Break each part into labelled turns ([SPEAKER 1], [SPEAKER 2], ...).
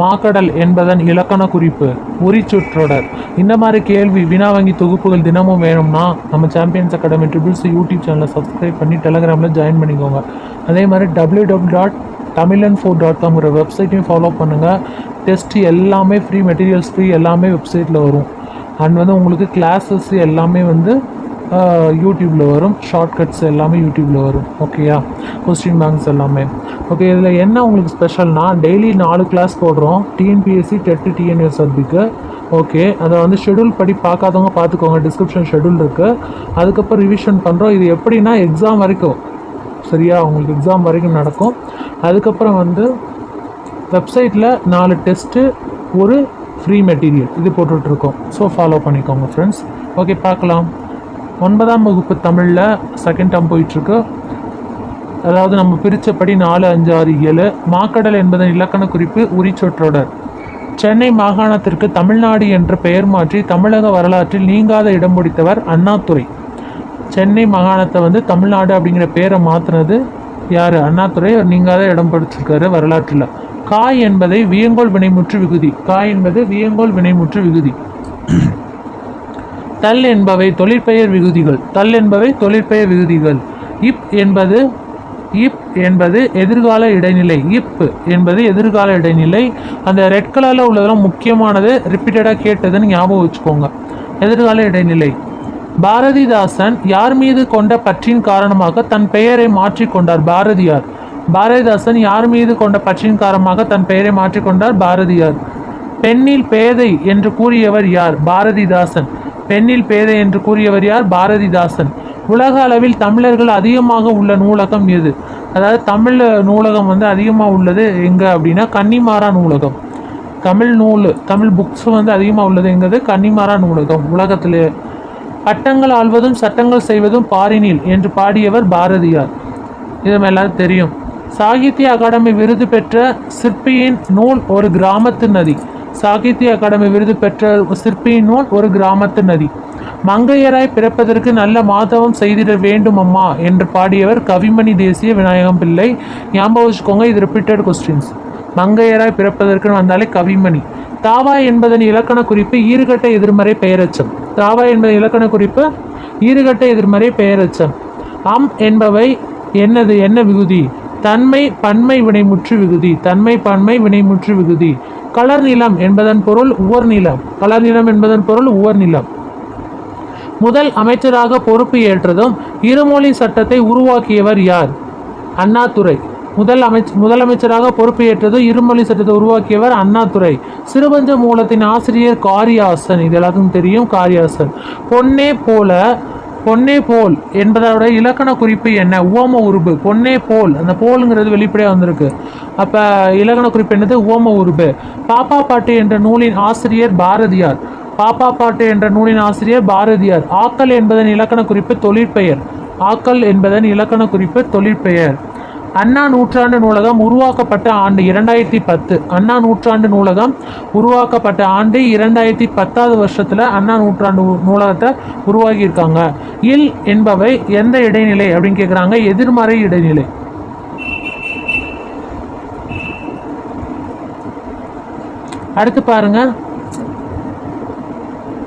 [SPEAKER 1] மாக்கடல் என்பதன் இலக்கண குறிப்பு உரிச்சுற்றொடர். இந்த மாதிரி கேள்வி வினா வங்கி தொகுப்புகள் தினமும் வேணும்னா நம்ம சாம்பியன்ஸ் அகாடமி ட்ரிபிள்ஸ் யூடியூப் சேனலை சப்ஸ்கிரைப் பண்ணி டெலகிராமில் ஜாயின் பண்ணிக்கோங்க. அதே மாதிரி W W dot Tamilan four dot காம்ங்கிற வெப்சைட்டையும் ஃபாலோ பண்ணுங்கள் டெஸ்ட் எல்லாமே ஃப்ரீ மெட்டீரியல்ஸ் ஃப்ரீ எல்லாமே வெப்சைட்டில் வரும். அண்ட் வந்து உங்களுக்கு கிளாஸஸ் எல்லாமே வந்து யூடியூப்பில் வரும். ஷார்ட்கட்ஸ் எல்லாமே யூடியூப்பில் வரும். ஓகேயா கொஸ்டின் பேங்க்ஸ் எல்லாமே. ஓகே இதில் என்ன உங்களுக்கு ஸ்பெஷல்னால் டெய்லி நாலு கிளாஸ் போடுறோம். டிஎன்பிஎஸ்சி டெட்டு டிஎன்எஸ்ஆர்பிக்கு ஓகே அதை வந்து ஷெடியூல் படி பார்க்காதவங்க பார்த்துக்கோங்க. டிஸ்கிரிப்ஷன் ஷெடியூல் இருக்குது அதுக்கப்புறம் ரிவிஷன் பண்ணுறோம் இது எப்படின்னா எக்ஸாம் வரைக்கும். சரியா? உங்களுக்கு எக்ஸாம் வரைக்கும் நடக்கும். அதுக்கப்புறம் வந்து வெப்சைட்டில் நாலு டெஸ்ட்டு ஒரு ஃப்ரீ மெட்டீரியல் இது போட்டுட்ருக்கோம் ஸோ ஃபாலோ பண்ணிக்கோங்க ஃப்ரெண்ட்ஸ் ஓகே பார்க்கலாம். ஒன்பதாம் வகுப்பு தமிழில் செகண்ட் டம் போயிட்டுருக்கு. அதாவது நம்ம பிரித்தபடி நாலு அஞ்சு ஆறு ஏழு. மாக்கடல் என்பதன் இலக்கண குறிப்பு உரிச்சொற்றொடர். சென்னை மாகாணத்திற்கு தமிழ்நாடு என்ற பெயர் மாற்றி தமிழக வரலாற்றில் நீங்காத இடம் பிடித்தவர் அண்ணாதுரை. சென்னை மாகாணத்தை வந்து தமிழ்நாடு அப்படிங்கிற பேரை மாற்றினது யார்? அண்ணாதுரை. நீங்காத இடம் பிடிச்சிருக்காரு வரலாற்றில். காய் என்பதை வியங்கோல் வினைமுற்று விகுதி. காய் என்பது வியங்கோல் வினைமுற்று விகுதி. தல் என்பவை தொழிற்பெயர் விகுதிகள். தல் என்பவை தொழிற்பெயர் விகுதிகள். இப் என்பது இப் என்பது எதிர்கால இடைநிலை. இப் என்பது எதிர்கால இடைநிலை. அந்த ரெட் கலரில் உள்ளதெல்லாம் முக்கியமானது ரிப்பீட்டடாக கேட்டதுன்னு ஞாபகம் வச்சுக்கோங்க. எதிர்கால இடைநிலை. பாரதிதாசன் யார் மீது கொண்ட பற்றின் காரணமாக தன் பெயரை மாற்றிக்கொண்டார் பாரதியார். பாரதிதாசன் யார் மீது கொண்ட பற்றின் காரணமாக தன் பெயரை மாற்றிக்கொண்டார் பாரதியார். பெண்ணில் பேதை என்று கூறியவர் யார்? பாரதிதாசன். பெண்ணில் பேதை என்று கூறியவர் யார்? பாரதிதாசன். உலக அளவில் தமிழர்கள் அதிகமாக உள்ள நூலகம் எது? அதாவது தமிழ் நூலகம் வந்து அதிகமாக உள்ளது எங்கே அப்படின்னா கன்னிமாரா நூலகம். தமிழ் நூல் தமிழ் புக்ஸ் வந்து அதிகமாக உள்ளது எங்கிறது கன்னிமாரா நூலகம். உலகத்தில் பட்டங்கள் ஆள்வதும் சட்டங்கள் செய்வதும் பாரினில் என்று பாடியவர் பாரதியார். இது எல்லாரும் தெரியும். சாகித்ய அகாடமி விருது பெற்ற சிற்பியின் நூல் ஒரு கிராமத்து நதி. சாகித்ய அகாடமி விருது பெற்ற சிற்பியின் நூல் ஒரு கிராமத்து நதி. மங்கையராய் பிறப்பதற்கு நல்ல மாதவம் செய்திட வேண்டும் அம்மா என்று பாடியவர் கவிமணி தேசிய விநாயகம் பிள்ளை ஞாபகம் வச்சுக்கோங்க இது ரிப்பீட்டட் கொஸ்டின்ஸ் மங்கையராய் பிறப்பதற்குன்னு வந்தாலே கவிமணி. தாவா என்பதன் இலக்கண குறிப்பு ஈறுகட்ட எதிர்மறை பெயரச்சம். தாவா என்பதன் இலக்கண குறிப்பு ஈறுகட்ட எதிர்மறை பெயரச்சம். அம் என்பவை என்னது என்ன விகுதி? தன்மை பன்மை வினைமுற்று விகுதி. தன்மை பன்மை வினைமுற்று விகுதி. கலர் நிலம் என்பதன் பொருள் உவர் நிலம். கலர் நிலம் என்பதன் பொருள் உவர் நிலம். முதல் அமைச்சராக பொறுப்பு ஏற்றதும் இருமொழி சட்டத்தை உருவாக்கியவர் யார்? அண்ணாதுரை. முதல் அமைச்ச முதலமைச்சராக பொறுப்பேற்றது இருமொழி சட்டத்தை உருவாக்கியவர் அண்ணாதுரை. சிறுபஞ்ச மூலத்தின் ஆசிரியர் காரியாசன். இது எல்லாத்துக்கும் தெரியும் காரியாசன். பொன்னே போல பொன்னே போல் என்பதோட இலக்கண குறிப்பு என்ன? உவம உருபு. பொன்னே போல். அந்த போலுங்கிறது வெளிப்படையாக வந்திருக்கு. அப்போ இலக்கண குறிப்பு என்னது? உவம உருபு. பாப்பா பாட்டு என்ற நூலின் ஆசிரியர் பாரதியார். பாப்பா பாட்டு என்ற நூலின் ஆசிரியர் பாரதியார். ஆக்கல் என்பதன் இலக்கண குறிப்பு தொழிற்பெயர். ஆக்கல் என்பதன் இலக்கண குறிப்பு தொழிற்பெயர். அண்ணா நூற்றாண்டு நூலகம் உருவாக்கப்பட்ட ஆண்டு இரண்டாயிரத்தி பத்து. அண்ணா நூற்றாண்டு நூலகம் உருவாக்கப்பட்ட ஆண்டு இரண்டாயிரத்தி பத்தாவது வருஷத்தில் அண்ணா நூற்றாண்டு நூலகத்தை உருவாக்கியிருக்காங்க. இல் என்பவை எந்த இடைநிலை அப்படின்னு கேட்குறாங்க எதிர்மறை இடைநிலை. அடுத்து பாருங்கள்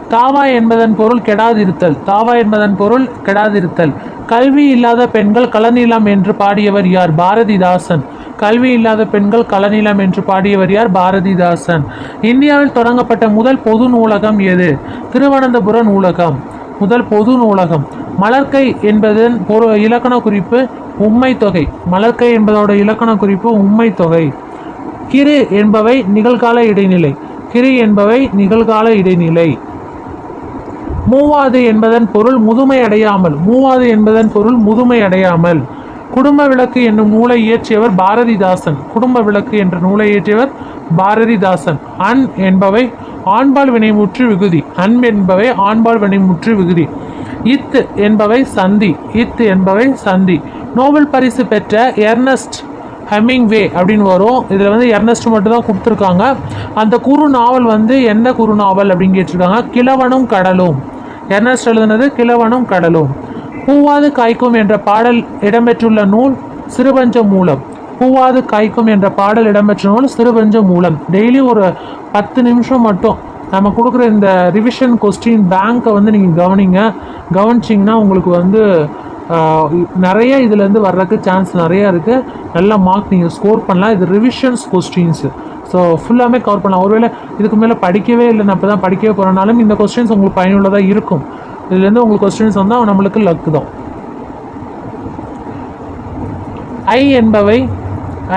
[SPEAKER 1] தாவா என்பதன் பொருள் கெடாதிருத்தல் தாவா என்பதன் பொருள் கெடாதிருத்தல். கல்வி இல்லாத பெண்கள் கலநிலம் என்று பாடியவர் யார்? பாரதிதாசன். கல்வி இல்லாத பெண்கள் கலநிலம் என்று பாடியவர் யார்? பாரதிதாசன். இந்தியாவில் தொடங்கப்பட்ட முதல் பொது நூலகம் எது? திருவனந்தபுர நூலகம். முதல் பொது நூலகம். மலர்க்கை என்பதன் பொரு இலக்கண குறிப்பு உண்மை தொகை. மலர்க்கை என்பதோட இலக்கண குறிப்பு உண்மை தொகை. கிரு என்பவை நிகழ்கால இடைநிலை. கிரு என்பவை நிகழ்கால இடைநிலை. மூவாது என்பதன் பொருள் முதுமை அடையாமல் மூவாது என்பதன் பொருள் முதுமை அடையாமல். குடும்ப விளக்கு என்னும் நூலை இயற்றியவர் பாரதிதாசன். குடும்ப விளக்கு என்ற நூலை இயற்றியவர் பாரதிதாசன். அன் என்பவை ஆண்பால் வினைமுற்று விகுதி அன் என்பவை ஆண்பால் வினைமுற்று விகுதி. இத்து என்பவை சந்தி இத்து என்பவை சந்தி. நோபல் பரிசு பெற்ற எர்னஸ்ட் ஹெமிங்வே அப்படின்னு வரும். இதில் வந்து எர்னஸ்ட் மட்டும் தான் கொடுத்துருக்காங்க. அந்த குறு நாவல் வந்து எந்த குறு நாவல் அப்படின்னு கேட்டிருக்காங்க? கிழவனும் கடலும். எர்னஸ்ட் எழுதுனது கிழவனும் கடலும். பூவாது காய்க்கும் என்ற பாடல் இடம்பெற்றுள்ள நூல் சிறுபஞ்ச மூலம். பூவாது காய்க்கும் என்ற பாடல் இடம்பெற்ற நூல் சிறுபஞ்ச மூலம். டெய்லி ஒரு பத்து நிமிஷம் மட்டும் நம்ம கொடுக்குற இந்த ரிவிஷன் கொஸ்டின் பேங்க்கை வந்து நீங்கள் கவனிங்க. கவனிச்சிங்கன்னா உங்களுக்கு வந்து நிறைய இதுலேருந்து வர்றதுக்கு சான்ஸ் நிறையா இருக்குது நல்ல மார்க் நீங்கள் ஸ்கோர் பண்ணலாம். இது ரிவிஷன்ஸ் கொஸ்டின்ஸு ஸோ ஃபுல்லாமே கவர் பண்ணலாம். ஒருவேளை இதுக்கு மேலே படிக்கவே இல்லை நான் இப்போ தான் படிக்கவே போகிறனாலும் இந்த கொஸ்டின்ஸ் உங்களுக்கு பயனுள்ளதாக இருக்கும். இதுலேருந்து உங்களுக்கு கொஸ்டின்ஸ் வந்தால் நம்மளுக்கு லக்கு தான். ஐ என்பவை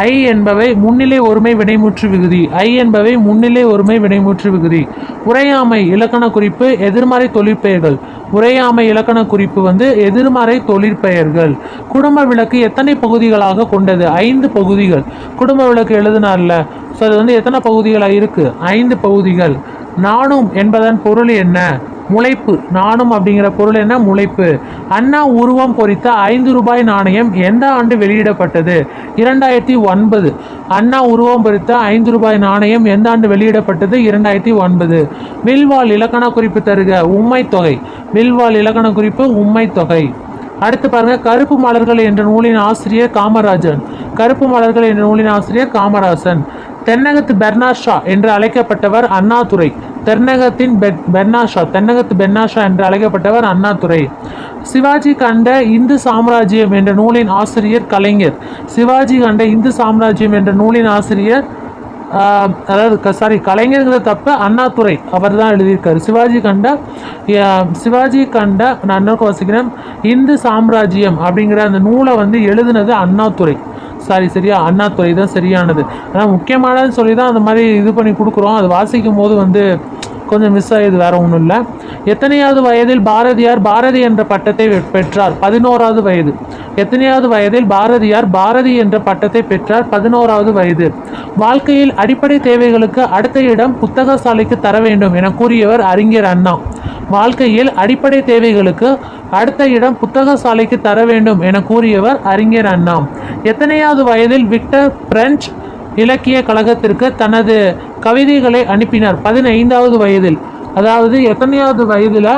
[SPEAKER 1] ஐ என்பவை முன்னிலை ஒருமை வினைமுற்று விகுதி. ஐ என்பவை முன்னிலை ஒருமை வினைமுற்று விகுதி. உரையாமை இலக்கண குறிப்பு எதிர்மறை தொழிற்பெயர்கள். உரையாமை இலக்கண குறிப்பு வந்து எதிர்மறை தொழிற்பெயர்கள். குடும்ப விளக்கு எத்தனை பகுதிகளாக கொண்டது? ஐந்து பகுதிகள். குடும்ப விளக்கு எழுதினார்ல? ஸோ அது வந்து எத்தனை பகுதிகளாக இருக்குது ஐந்து பகுதிகள். நானும் என்பதன் பொருள் என்ன? முளைப்பு. நானும் அப்படிங்கிற பொருள் என்ன? முளைப்பு. அண்ணா உருவம் பொறித்த ஐந்து ரூபாய் நாணயம் எந்த ஆண்டு வெளியிடப்பட்டது? இரண்டாயிரத்தி ஒன்பது. அண்ணா உருவம் பொறித்த ஐந்து ரூபாய் நாணயம் எந்த ஆண்டு வெளியிடப்பட்டது? இரண்டாயிரத்தி ஒன்பது. வில்வால் இலக்கண குறிப்பு தருக உண்மை தொகை. வில்வால் இலக்கண குறிப்பு உம்மை தொகை. அடுத்து பாருங்க கருப்பு மலர்கள் என்ற நூலின் ஆசிரியர் காமராஜன். கருப்பு மலர்கள் என்ற நூலின் ஆசிரியர் காமராசன். தென்னகத்து பெர்னாஷா ஷா என்று அழைக்கப்பட்டவர் அண்ணாதுரை. தென்னகத்தின் பெட் பெர்னாஷா தென்னகத்து பெர்னாஷா என்று அழைக்கப்பட்டவர் அண்ணாதுரை. சிவாஜி கண்ட இந்து சாம்ராஜ்யம் என்ற நூலின் ஆசிரியர் கலைஞர். சிவாஜி கண்ட இந்து சாம்ராஜ்யம் என்ற நூலின் ஆசிரியர் அதாவது சாரி கலைஞருங்கிற தப்ப அண்ணாதுரை. அவர் தான் எழுதியிருக்காரு. சிவாஜி கண்ட சிவாஜி கண்ட நான் இன்னொரு வசிக்கிறேன். இந்து சாம்ராஜ்யம் அப்படிங்கிற அந்த நூலை வந்து எழுதுனது அண்ணாதுரை. சாரி சரியா? அண்ணாத்துறை தான் சரியானது. ஆனால் முக்கியமானதுன்னு சொல்லி தான் அந்த மாதிரி இது பண்ணி கொடுக்குறோம். அது வாசிக்கும் போது வந்து கொஞ்சம் மிஸ் ஆகியது வேற ஒன்றும் இல்லை. எத்தனையாவது வயதில் பாரதியார் பாரதி என்ற பட்டத்தை பெற்றார்? பதினோராவது வயது. எத்தனையாவது வயதில் பாரதியார் பாரதி என்ற பட்டத்தை பெற்றார்? பதினோராவது வயது. வாழ்க்கையில் அடிப்படை தேவைகளுக்கு அடுத்த இடம் புத்தக சாலைக்கு தர வேண்டும் என கூறியவர் அறிஞர் அண்ணா. வாழ்க்கையில் அடிப்படை தேவைகளுக்கு அடுத்த இடம் புத்தக சாலைக்கு தர வேண்டும் என கூறியவர் அறிஞர் அண்ணா. எத்தனையாவது வயதில் விக்டர் பிரெஞ்ச் இலக்கிய கழகத்திற்கு தனது கவிதைகளை அனுப்பினார். பதினைந்தாவது வயதில். அதாவது எத்தனையாவது வயதில்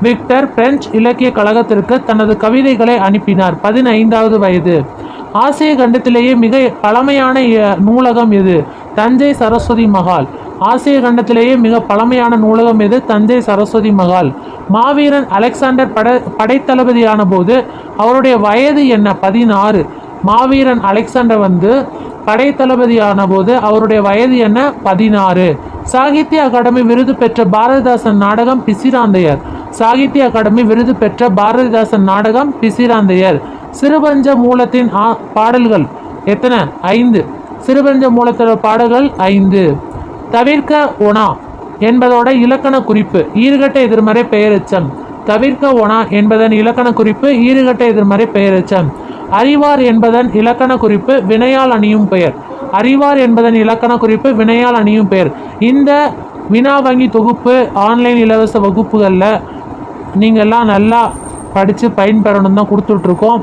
[SPEAKER 1] விக்டர் பிரெஞ்சு இலக்கிய கழகத்திற்கு தனது கவிதைகளை அனுப்பினார். பதினைந்தாவது வயது. ஆசிய கண்டத்திலேயே மிக பழமையான நூலகம் எது? தஞ்சை சரஸ்வதி மகால் ஆசிய கண்டத்திலேயே மிக பழமையான நூலகம் எது? தஞ்சை சரஸ்வதி மகால் மாவீரன் அலெக்சாண்டர் பட படைத்தளபதியான போது அவருடைய வயது என்ன? பதினாறு. மாவீரன் அலெக்சாண்டர் வந்து படைத்தளபதியான போது அவருடைய வயது என்ன? பதினாறு. சாகித்ய அகாடமி விருது பெற்ற பாரதிதாசன் நாடகம் பிசிராந்தையர். சாகித்ய அகாடமி விருது பெற்ற பாரதிதாசன் நாடகம் பிசிராந்தையர். சிறுபஞ்ச மூலத்தின் ஆ- பாடல்கள் எத்தனை? ஐந்து. சிறுபஞ்ச மூலத்தோட பாடல்கள் ஐந்து. தவிர்க்க ஒனா என்பதோட இலக்கண குறிப்பு ஈறுகட்ட எதிர்மறை பெயரெச்சம். தவிர்க்க ஒனா என்பதன் இலக்கண குறிப்பு ஈறுகட்ட எதிர்மறை பெயரெச்சம். அறிவார் என்பதன் இலக்கண குறிப்பு வினையால் அணியும் பெயர். அறிவார் என்பதன் இலக்கண குறிப்பு வினையால் அணியும் பெயர். இந்த வினா வங்கி தொகுப்பு ஆன்லைன் இலவச வகுப்புகளில் நீங்கள்லாம் நல்லா படித்து பயன்பெறணும் தான் கொடுத்துட்ருக்கோம்.